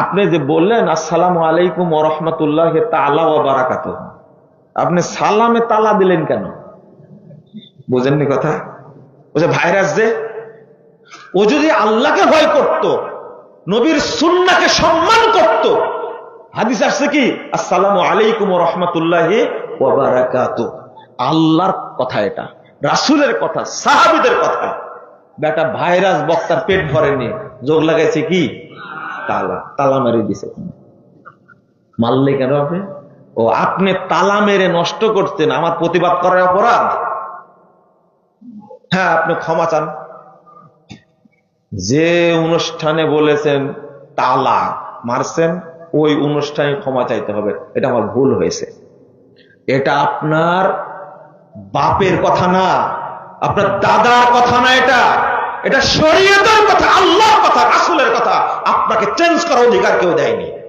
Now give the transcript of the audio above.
আপনি যে বললেন, আসসালামু আলাইকুম ও রহমতুল্লাহ তালা ও বারাকাত আপনি সালামে তালা দিলেন কেন? বুঝেননি কথা? বলছে ভাইরাস যে ও যদি আল্লাহকে ভয় করত, নবীর সুন্নাকে সম্মান করত, হাদিস আসছে কি? আসসালামু আলাইকুম ও রহমতুল্লাহ ও বারাকাত আল্লাহর কথা এটা, রাসুলের কথা, সাহাবিদের কথা। বেটা ভাইরাস বক্তার পেট ভরেনি যোগ লাগাইছে কি? তালা তালা মেরে দিছে। মারলে কেন আপনি? ও, আপনি তালা মেরে নষ্ট করছেন, আমার প্রতিবাদ করার অপরাধ। হ্যাঁ আপনি ক্ষমা চান। যে অনুষ্ঠানে বলেছেন তালা মারছেন, ওই অনুষ্ঠানে ক্ষমা চাইতে হবে। এটা আমার ভুল হয়েছে। এটা আপনার বাপের কথা না, আপনার দাদার কথা না এটা। এটা শরীয়তের কথা, আল্লাহর কথা। চেঞ্জ করার অধিকার কেউ দেয়নি।